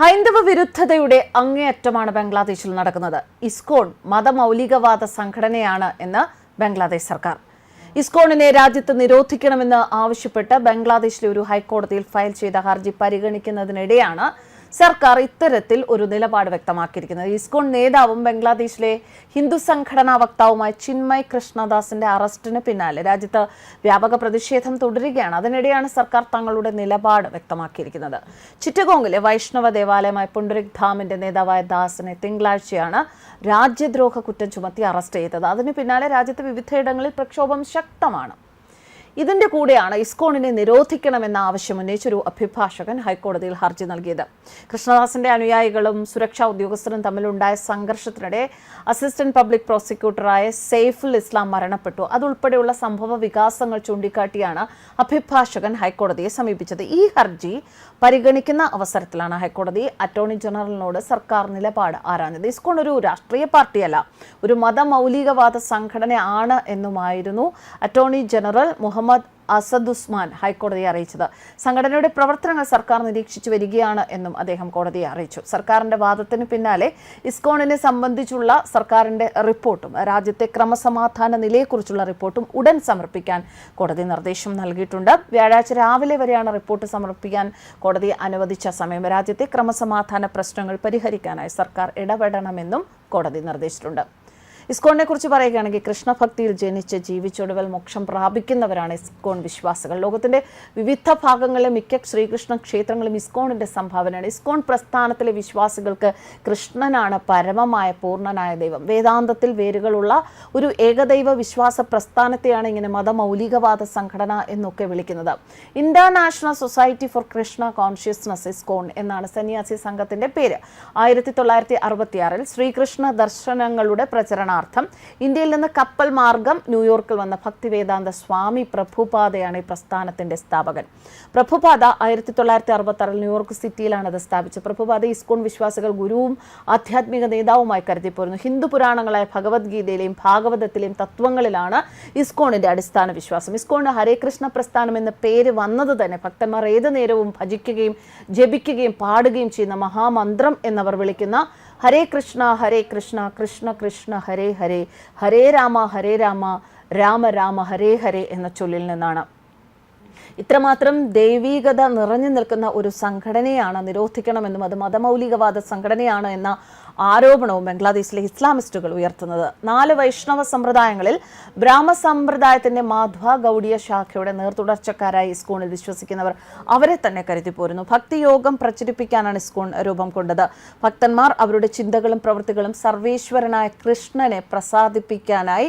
ഹൈന്ദവ വിരുദ്ധതയുടെ അങ്ങേയറ്റമാണ് ബംഗ്ലാദേശിൽ നടക്കുന്നത്. ഇസ്കോൺ മതമൗലികവാദ സംഘടനയാണ് എന്ന് ബംഗ്ലാദേശ് സർക്കാർ. ഇസ്കോണിനെ രാജ്യത്ത് നിരോധിക്കണമെന്ന് ആവശ്യപ്പെട്ട് ബംഗ്ലാദേശിലെ ഒരു ഹൈക്കോടതിയിൽ ഫയൽ ചെയ്ത ഹർജി പരിഗണിക്കുന്നതിനിടെയാണ് സർക്കാർ ഇത്തരത്തിൽ ഒരു നിലപാട് വ്യക്തമാക്കിയിരിക്കുന്നത് ഇസ്കോൺ നേതാവും ബംഗ്ലാദേശിലെ ഹിന്ദു സംഘടനാ വക്താവുമായ ചിന്മയ് കൃഷ്ണദാസിന്റെ അറസ്റ്റിന് പിന്നാലെ രാജ്യത്ത് വ്യാപക പ്രതിഷേധം തുടരുകയാണ്. അതിനിടെയാണ് സർക്കാർ തങ്ങളുടെ നിലപാട് വ്യക്തമാക്കിയിരിക്കുന്നത്. ചിറ്റഗോങ്ങിലെ വൈഷ്ണവ ദേവാലയമായ പുണ്ടരിക് ധാമിന്റെ നേതാവായ ദാസിനെ തിങ്കളാഴ്ചയാണ് രാജ്യദ്രോഹ കുറ്റം ചുമത്തി അറസ്റ്റ് ചെയ്തത്. അതിനു പിന്നാലെ രാജ്യത്ത് വിവിധയിടങ്ങളിൽ പ്രക്ഷോഭം ശക്തമാണ്. ഇതിന്റെ കൂടെയാണ് ഇസ്കോണിനെ നിരോധിക്കണമെന്ന ആവശ്യം ഉന്നയിച്ചൊരു അഭിഭാഷകൻ ഹൈക്കോടതിയിൽ ഹർജി നൽകിയത്. കൃഷ്ണദാസിന്റെ അനുയായികളും സുരക്ഷാ ഉദ്യോഗസ്ഥരും തമ്മിലുണ്ടായ സംഘർഷത്തിനിടെ അസിസ്റ്റന്റ് പബ്ലിക് പ്രോസിക്യൂട്ടറായ സെയ്ഫുൽ ഇസ്ലാം മരണപ്പെട്ടു. അതുൾപ്പെടെയുള്ള സംഭവ വികാസങ്ങൾ ചൂണ്ടിക്കാട്ടിയാണ് അഭിഭാഷകൻ ഹൈക്കോടതിയെ സമീപിച്ചത്. ഈ ഹർജി പരിഗണിക്കുന്ന അവസരത്തിലാണ് ഹൈക്കോടതി അറ്റോർണി ജനറലിനോട് സർക്കാർ നിലപാട് ആരാഞ്ഞത്. ഇസ്കോൺ ഒരു രാഷ്ട്രീയ പാർട്ടിയല്ല ഒരു മതമൗലികവാദ സംഘടനയാണ് എന്നുമായിരുന്നു അറ്റോർണി ജനറൽ മുഹമ്മദ് അസദുസ്മാൻ ഹൈക്കോടതിയെ അറിയിച്ചത്. സംഘടനയുടെ പ്രവർത്തനങ്ങൾ സർക്കാർ നിരീക്ഷിച്ചു വരികയാണ് എന്നും അദ്ദേഹം കോടതിയെ അറിയിച്ചു. സർക്കാരിന്റെ വാദത്തിന് പിന്നാലെ ഇസ്കോണിനെ സംബന്ധിച്ചുള്ള സർക്കാരിന്റെ റിപ്പോർട്ടും രാജ്യത്തെ ക്രമസമാധാന നിലയെക്കുറിച്ചുള്ള റിപ്പോർട്ടും ഉടൻ സമർപ്പിക്കാൻ കോടതി നിർദ്ദേശം നൽകിയിട്ടുണ്ട്. വ്യാഴാഴ്ച രാവിലെ വരെയാണ് റിപ്പോർട്ട് സമർപ്പിക്കാൻ കോടതി അനുവദിച്ച സമയം. രാജ്യത്തെ ക്രമസമാധാന പ്രശ്നങ്ങൾ പരിഹരിക്കാനായി സർക്കാർ ഇടപെടണമെന്നും കോടതി നിർദ്ദേശിച്ചിട്ടുണ്ട്. ഇസ്കോണിനെ കുറിച്ച് പറയുകയാണെങ്കിൽ കൃഷ്ണഭക്തിയിൽ ജനിച്ച് ജീവിച്ചൊടുവൽ മോക്ഷം പ്രാപിക്കുന്നവരാണ് ഇസ്കോൺ വിശ്വാസികൾ. ലോകത്തിന്റെ വിവിധ ഭാഗങ്ങളിലെ മിക്ക ശ്രീകൃഷ്ണ ക്ഷേത്രങ്ങളും ഇസ്കോണിന്റെ സംഭാവനയാണ്. ഇസ്കോൺ പ്രസ്ഥാനത്തിലെ വിശ്വാസികൾക്ക് കൃഷ്ണനാണ് പരമമായ പൂർണനായ ദൈവം. വേദാന്തത്തിൽ വേരുകളുള്ള ഒരു ഏകദൈവ വിശ്വാസ പ്രസ്ഥാനത്തെയാണ് ഇങ്ങനെ മതമൗലികവാദ സംഘടന എന്നൊക്കെ വിളിക്കുന്നത്. International society for Krishna consciousness ISKCON എന്നാണ് സന്യാസി സംഘത്തിന്റെ പേര്. ആയിരത്തി തൊള്ളായിരത്തി അറുപത്തിയാറിൽ ശ്രീകൃഷ്ണ ദർശനങ്ങളുടെ പ്രചരണാർത്ഥം ഇന്ത്യയിൽ നിന്ന് കപ്പൽ മാർഗം ന്യൂയോർക്കിൽ വന്ന ഭക്തിവേദാന്ത സ്വാമി പ്രഭുപാദയാണ് ഈ പ്രസ്ഥാനത്തിന്റെ സ്ഥാപകൻ. പ്രഭുപാദ ആയിരത്തി തൊള്ളായിരത്തി അറുപത്തി ന്യൂയോർക്ക് സിറ്റിയിലാണ് അത് സ്ഥാപിച്ചത്. പ്രഭുപാദ ഇസ്കോൺ വിശ്വാസികൾ ഗുരുവും ആധ്യാത്മിക നേതാവുമായി കരുതിപ്പോരുന്നു ഹിന്ദു പുരാണങ്ങളായ ഭഗവത്ഗീതയിലെയും ഭാഗവതത്തിലെയും തത്വങ്ങളിലാണ് ഇസ്കോണിന്റെ അടിസ്ഥാന വിശ്വാസം. ഇസ്കോണിന് ഹരേകൃഷ്ണ പ്രസ്ഥാനം എന്ന പേര് വന്നത് തന്നെ ഭക്തന്മാർ ഏത് നേരവും ഭജിക്കുകയും ജപിക്കുകയും പാടുകയും ചെയ്യുന്ന മഹാമന്ത്രം എന്നവർ വിളിക്കുന്ന ഹരേ കൃഷ്ണ ഹരേ കൃഷ്ണ കൃഷ്ണ കൃഷ്ണ ഹരേ ഹരേ ഹരേ. ഹരേ രാമ ഹരേ രാമ രാമ രാമ ഹരേ ഹരേ എന്ന ചൊല്ലിൽ നിന്നാണ്. ഇത്രമാത്രം ദൈവീകത നിറഞ്ഞു നിൽക്കുന്ന ഒരു സംഘടനയാണ് നിരോധിക്കണമെന്നും അത് മതമൗലികവാദ സംഘടനയാണ് എന്ന ആരോപണവും ബംഗ്ലാദേശിലെ ഇസ്ലാമിസ്റ്റുകൾ ഉയർത്തുന്നത്. നാല് വൈഷ്ണവ സമ്പ്രദായങ്ങളിൽ ബ്രാഹ്മ സമ്പ്രദായത്തിന്റെ മാധ്വ ഗൗഡിയ ശാഖയുടെ നേർത്തുടർച്ചക്കാരായി ഇസ്കോണിൽ വിശ്വസിക്കുന്നവർ അവരെ തന്നെ കരുതിപ്പോരുന്നു ഭക്തിയോഗം പ്രചരിപ്പിക്കാനാണ് ഇസ്കോൺ രൂപം കൊണ്ടത്. ഭക്തന്മാർ അവരുടെ ചിന്തകളും പ്രവൃത്തികളും സർവേശ്വരനായ കൃഷ്ണനെ പ്രസാദിപ്പിക്കാനായി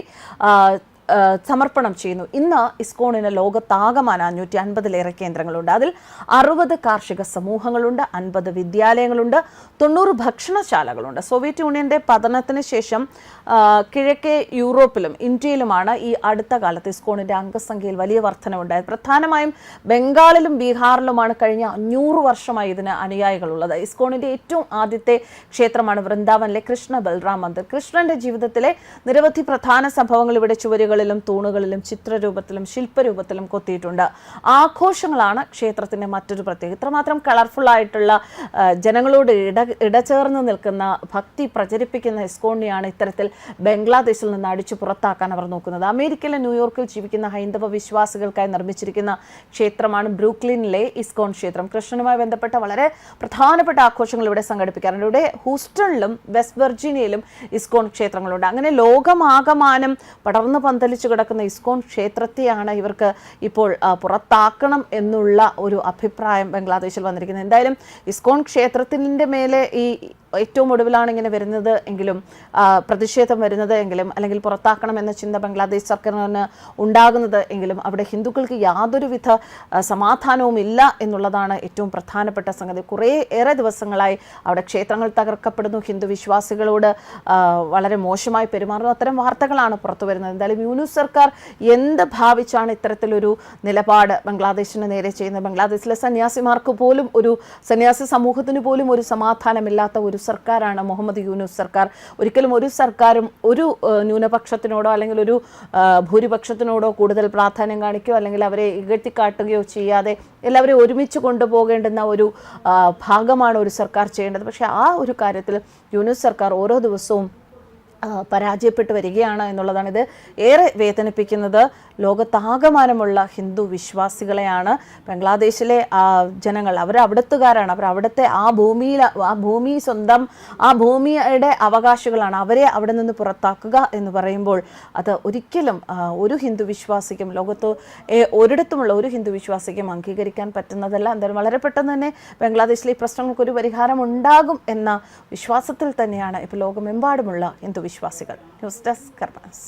സമർപ്പണം ചെയ്യുന്നു. ഇന്ന് ഇസ്കോണിന് ലോകത്താകമാനം അഞ്ഞൂറ്റി അൻപതിലേറെ കേന്ദ്രങ്ങളുണ്ട്. അതിൽ അറുപത് കാർഷിക സമൂഹങ്ങളുണ്ട് അൻപത് വിദ്യാലയങ്ങളുണ്ട് തൊണ്ണൂറ് ഭക്ഷണശാലകളുണ്ട്. സോവിയറ്റ് യൂണിയന്റെ പതനത്തിന് ശേഷം കിഴക്കേ യൂറോപ്പിലും ഇന്ത്യയിലുമാണ് ഈ അടുത്ത കാലത്ത് ഇസ്കോണിന്റെ അംഗസംഖ്യയിൽ വലിയ വർധനമുണ്ടായത് പ്രധാനമായും ബംഗാളിലും ബീഹാറിലുമാണ് കഴിഞ്ഞ അഞ്ഞൂറ് വർഷമായി ഇതിന് അനുയായികളുള്ളത്. ഇസ്കോണിന്റെ ഏറ്റവും ആദ്യത്തെ ക്ഷേത്രമാണ് വൃന്ദാവനിലെ കൃഷ്ണ ബൽറാം മന്ദിർ. കൃഷ്ണന്റെ ജീവിതത്തിലെ നിരവധി പ്രധാന സംഭവങ്ങൾ ഇവിടെ ചുവരുകളിലും തൂണുകളിലും ചിത്രരൂപത്തിലും ശില്പരൂപത്തിലും കൊത്തിയിട്ടുണ്ട്. ആഘോഷങ്ങളാണ് ക്ഷേത്രത്തിന്റെ മറ്റൊരു പ്രത്യേകത. ഇത്രമാത്രം കളർഫുൾ ആയിട്ടുള്ള ജനങ്ങളോട് ഇട ഇടചേർന്ന് നിൽക്കുന്ന ഭക്തി പ്രചരിപ്പിക്കുന്ന എസ്കോണിയാണ് ഇത്തരത്തിൽ ബംഗ്ലാദേശിൽ നിന്ന് അടിച്ചു പുറത്താക്കാൻ അവർ നോക്കുന്നത്. അമേരിക്കയിലെ ന്യൂയോർക്കിൽ ജീവിക്കുന്ന ഹൈന്ദവ വിശ്വാസികൾക്കായി നിർമ്മിച്ചിരിക്കുന്ന ക്ഷേത്രമാണ് ബ്രൂക്ലിനിലെ ഇസ്കോൺ ക്ഷേത്രം. കൃഷ്ണനുമായി ബന്ധപ്പെട്ട വളരെ പ്രധാനപ്പെട്ട ആഘോഷങ്ങൾ ഇവിടെ സംഘടിപ്പിക്കാറുണ്ട്. ഇവിടെ ഹൂസ്റ്റണിലും വെസ്റ്റ് വെർജീനിയയിലും ഇസ്കോൺ ക്ഷേത്രങ്ങളുണ്ട്. അങ്ങനെ ലോകമാകമാനം പടർന്നു പന്തലിച്ചു കിടക്കുന്ന ഇസ്കോൺ ക്ഷേത്രത്തെയാണ് ഇവർക്ക് ഇപ്പോൾ പുറത്താക്കണം എന്നുള്ള ഒരു അഭിപ്രായം ബംഗ്ലാദേശിൽ വന്നിരിക്കുന്നത്. എന്തായാലും ഇസ്കോൺ ക്ഷേത്രത്തിന്റെ മേലെ ഈ ഏറ്റവും ഒടുവിലാണ് ഇങ്ങനെ വരുന്നത് എങ്കിലും പ്രതിഷേധം വരുന്നത് എങ്കിലും അല്ലെങ്കിൽ പുറത്താക്കണമെന്ന ചിന്ത ബംഗ്ലാദേശ് സർക്കാരിന് ഉണ്ടാകുന്നത് എങ്കിലും അവിടെ ഹിന്ദുക്കൾക്ക് യാതൊരുവിധ സമാധാനവും ഇല്ല എന്നുള്ളതാണ് ഏറ്റവും പ്രധാനപ്പെട്ട സംഗതി. കുറേ ഏറെ ദിവസങ്ങളായി അവിടെ ക്ഷേത്രങ്ങൾ തകർക്കപ്പെടുന്നു. ഹിന്ദു വിശ്വാസികളോട് വളരെ മോശമായി പെരുമാറുന്നു. അത്തരം വാർത്തകളാണ് പുറത്തു വരുന്നത്. എന്തായാലും യൂനുസ് സർക്കാർ എന്ത് ഭാവിച്ചാണ് ഇത്തരത്തിലൊരു നിലപാട് ബംഗ്ലാദേശിന് നേരെ ചെയ്യുന്നത്? ബംഗ്ലാദേശിലെ സന്യാസിമാർക്ക് പോലും ഒരു സന്യാസി സമൂഹത്തിന് പോലും ഒരു സമാധാനമില്ലാത്ത ഒരു സർക്കാരാണ് മുഹമ്മദ് യൂനുസ് സർക്കാർ. ഒരിക്കലും ഒരു സർക്കാരും ഒരു ന്യൂനപക്ഷത്തിനോടോ അല്ലെങ്കിൽ ഒരു ഭൂരിപക്ഷത്തിനോടോ കൂടുതൽ പ്രാധാന്യം കാണിക്കുകയോ അല്ലെങ്കിൽ അവരെ ഇകഴ്ത്തിക്കാട്ടുകയോ ചെയ്യാതെ എല്ലാവരെയും ഒരുമിച്ച് കൊണ്ടുപോകേണ്ടുന്ന ഒരു ഭാഗമാണ് ഒരു സർക്കാർ ചെയ്യേണ്ടത്. പക്ഷേ ആ ഒരു കാര്യത്തിൽ യൂനുസ് സർക്കാർ ഓരോ ദിവസവും പരാജയപ്പെട്ടു വരികയാണ് എന്നുള്ളതാണ്. ഇത് ഏറെ വേദനിപ്പിക്കുന്നത് ലോകത്താകമാനമുള്ള ഹിന്ദു വിശ്വാസികളെയാണ്. ബംഗ്ലാദേശിലെ ജനങ്ങൾ അവർ അവിടത്തുകാരാണ്. അവർ അവിടുത്തെ ആ ഭൂമിയിൽ ആ ഭൂമി സ്വന്തം ആ ഭൂമിയുടെ അവകാശികളാണ്. അവരെ അവിടെ നിന്ന് പുറത്താക്കുക എന്ന് പറയുമ്പോൾ അത് ഒരിക്കലും ഒരു ഹിന്ദു വിശ്വാസിക്കും ലോകത്ത് ഒരിടത്തുമുള്ള ഒരു ഹിന്ദു വിശ്വാസിക്കും അംഗീകരിക്കാൻ പറ്റുന്നതല്ല. എന്തായാലും വളരെ പെട്ടെന്ന് തന്നെ ബംഗ്ലാദേശിലെ ഈ പ്രശ്നങ്ങൾക്ക് ഒരു പരിഹാരം ഉണ്ടാകും എന്ന വിശ്വാസത്തിൽ തന്നെയാണ് ഇപ്പോൾ ലോകമെമ്പാടുമുള്ള ഹിന്ദു വിശ്വാസികൾ. News desk karmas